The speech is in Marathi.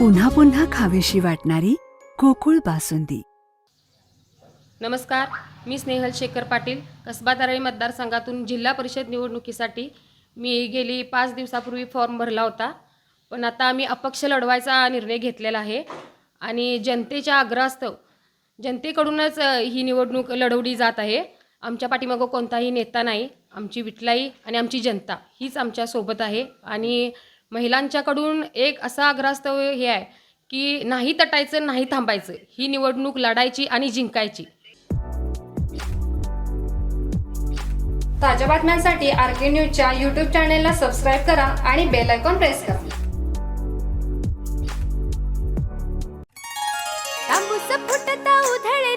पुन्हा पुन्हा खावीशी वाटणारी गोकुळ बासुंदी. नमस्कार मी स्नेहल शेखर पाटील कसबा दारळी मतदारसंघातून जिल्हा परिषद निवडणुकीसाठी मी गेली पाच दिवसापूर्वी फॉर्म भरला होता. पण आता आम्ही अपक्ष लढवायचा निर्णय घेतलेला आहे आणि जनतेच्या आग्रहास्तव जनतेकडूनच ही निवडणूक लढवली जात आहे. आमच्या पाठीमागं कोणताही नेता नाही आमची विठलाई आणि आमची जनता हीच आमच्यासोबत आहे. आणि महिलांच्याकडून एक असा आग्रहास्तव हे आहे की नाही तटायचं नाही थांबायचं. ही निवडणूक लढायची आणि जिंकायची. ताज्या बातम्यांसाठी आर के न्यूजच्या यूट्यूब चॅनेलला सबस्क्राईब करा आणि बेल आयकॉन प्रेस करा. तांबूस फुटता उधळे